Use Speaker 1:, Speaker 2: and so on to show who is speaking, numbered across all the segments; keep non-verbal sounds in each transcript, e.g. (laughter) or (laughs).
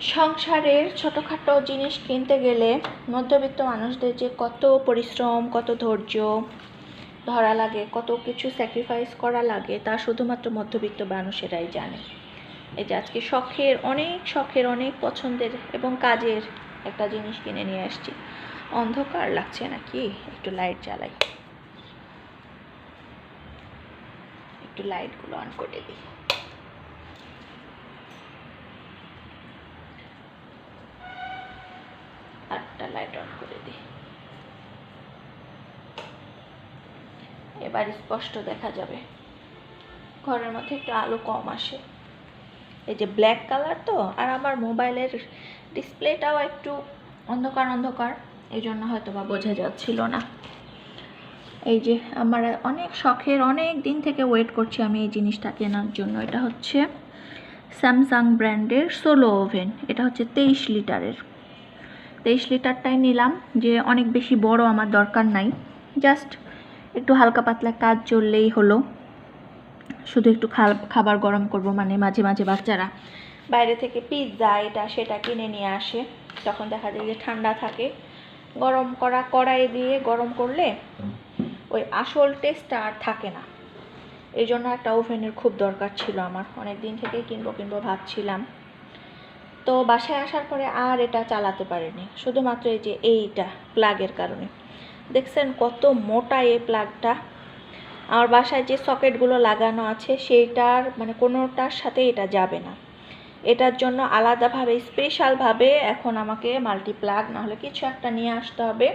Speaker 1: সংসারের ছোটোখাটো জিনিস কিনতে গেলে মধ্যবিত্ত মানুষদের যে কত পরিশ্রম, কত ধৈর্য ধরা লাগে, কত কিছু স্যাক্রিফাইস করা লাগে, তা শুধুমাত্র মধ্যবিত্ত মানুষেরাই জানে। এই যে আজকে শখের, অনেক শখের, অনেক পছন্দের এবং কাজের একটা জিনিস কিনে নিয়ে আসছি। অন্ধকার লাগছে নাকি? একটু লাইট জ্বালাই। একটু লাইটগুলো অন করে দিই। লাইট অন করে দিই। এবার স্পষ্ট দেখা যাবে। ঘরের মধ্যে একটু আলো কম আসে। এই যে ব্ল্যাক কালার তো, আর আমার মোবাইলের ডিসপ্লেটাও একটু অন্ধকার অন্ধকার, এই জন্য হয়তো বা বোঝা যাচ্ছিল না। এই যে আমার অনেক শখের, অনেক দিন থেকে ওয়েট করছি আমি এই জিনিসটা কেনার জন্য। এটা হচ্ছে স্যামসাং ব্র্যান্ডের সোলো ওভেন এটা হচ্ছে তেইশ লিটারের। তেইশ লিটারটাই নিলাম, যে অনেক বেশি বড় আমার দরকার নাই। জাস্ট একটু হালকা পাতলা কাজ চললেই হলো। শুধু একটু খাবার গরম করব মানে মাঝে মাঝে বাচ্চারা। বাইরে থেকে পিৎজা এটা সেটা কিনে নিয়ে আসে। তখন দেখা যায় যে ঠান্ডা থাকে। গরম করা কড়াই দিয়ে গরম করলে ওই আসল টেস্টটা আর থাকে না। এই জন্য একটা ওভেনের খুব দরকার ছিল আমার। অনেক দিন থেকেই কিনবো কিনবো ভাবছিলাম। তো বাসায় আসার পরে আর এটা চালাতে পারিনি। শুধুমাত্র এই যে এইটা প্লাগের কারণে। দেখছেন কত মোটা এই প্লাগটা আমার বাসায় যে সকেটগুলো লাগানো আছে, সেইটার মানে কোনোটার সাথে এটা যাবে না। এটার জন্য আলাদাভাবে স্পেশালভাবে এখন আমাকে মাল্টি প্লাগ নাহলে কিছু একটা নিয়ে আসতে হবে।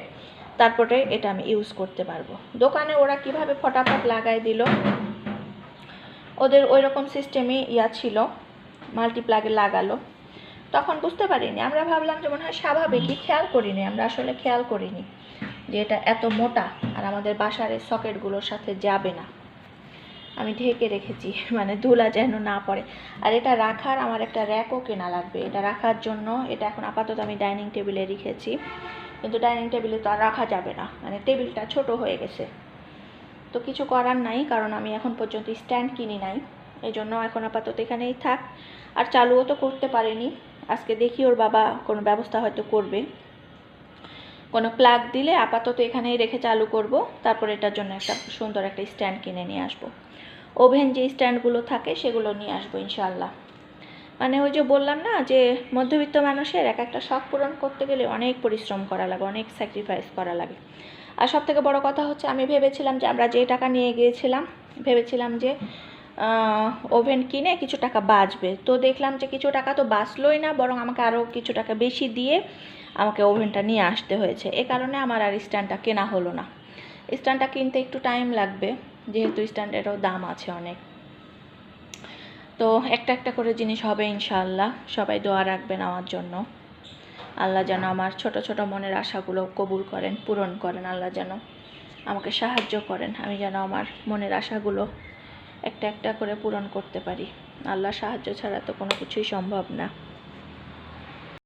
Speaker 1: তারপরে এটা আমি ইউজ করতে পারব। দোকানে ওরা কীভাবে ফটাফট লাগাই দিল? ওদের ওই রকম সিস্টেমই ইয়া ছিল। মাল্টি প্লাগে লাগালো। তখন বুঝতে পারিনি। আমরা ভাবলাম যে মনে হয় স্বাভাবিকই খেয়াল করিনি। আমরা আসলে খেয়াল করিনি যে এটা এত মোটা আর আমাদের বাসার সকেটগুলোর সাথে যাবে না। আমি ঢেকে রেখেছি (laughs) মানে ধুলা যেন না পড়ে। আর এটা রাখার আমার একটা র্যাকও কেনা লাগবে। এটা রাখার জন্য এটা এখন আপাতত আমি ডাইনিং টেবিলে রেখেছি। কিন্তু ডাইনিং টেবিলে তো আর রাখা যাবে না। মানে টেবিলটা ছোট হয়ে গেছে। তো কিছু করার নাই, কারণ আমি এখন পর্যন্ত স্ট্যান্ড কিনি নাই। এই জন্য এখন আপাতত এখানেই থাক। আর চালুও তো করতে পারিনি। আজকে দেখি ওর বাবা কোনো ব্যবস্থা হয়তো করবে। কোনো প্লাগ দিলে আপাতত এখানেই রেখে চালু করব, তারপর এটার জন্য একটা সুন্দর একটা স্ট্যান্ড কিনে নিয়ে আসব। ওভেন যে স্ট্যান্ডগুলো থাকে সেগুলো নিয়ে আসব ইনশাল্লাহ মানে ওই যে বললাম না যে মধ্যবিত্ত মানুষের এক একটা শখ পূরণ করতে গেলে অনেক পরিশ্রম করা লাগে, অনেক স্যাক্রিফাইস করা লাগে। আর সব থেকে বড় কথা হচ্ছে আমি ভেবেছিলাম যে আমরা যে টাকা নিয়ে গিয়েছিলাম, ভেবেছিলাম যে ওভেন কিনে কিছু টাকা বাঁচবে। তো দেখলাম যে কিছু টাকা তো বাঁচলোই না, বরং আমাকে আরও কিছু টাকা বেশি দিয়ে আমাকে ওভেনটা নিয়ে আসতে হয়েছে। এ কারণে আমার আর স্ট্যান্ডটা কেনা হলো না। স্ট্যান্ডটা কিনতে একটু টাইম লাগবে, যেহেতু স্ট্যান্ডেরও দাম আছে অনেক। তো একটা একটা করে জিনিস হবে ইনশাল্লাহ সবাই দোয়া রাখবেন আমার জন্য। আল্লাহ যেন আমার ছোট ছোট মনের আশাগুলো কবুল করেন, পূরণ করেন, আল্লাহ যেন আমাকে সাহায্য করেন। আমি যেন আমার মনের আশাগুলো একটা একটা করে পূরণ করতে পারি। আল্লাহ সাহায্য ছাড়া তো কোনো কিছুই সম্ভব না।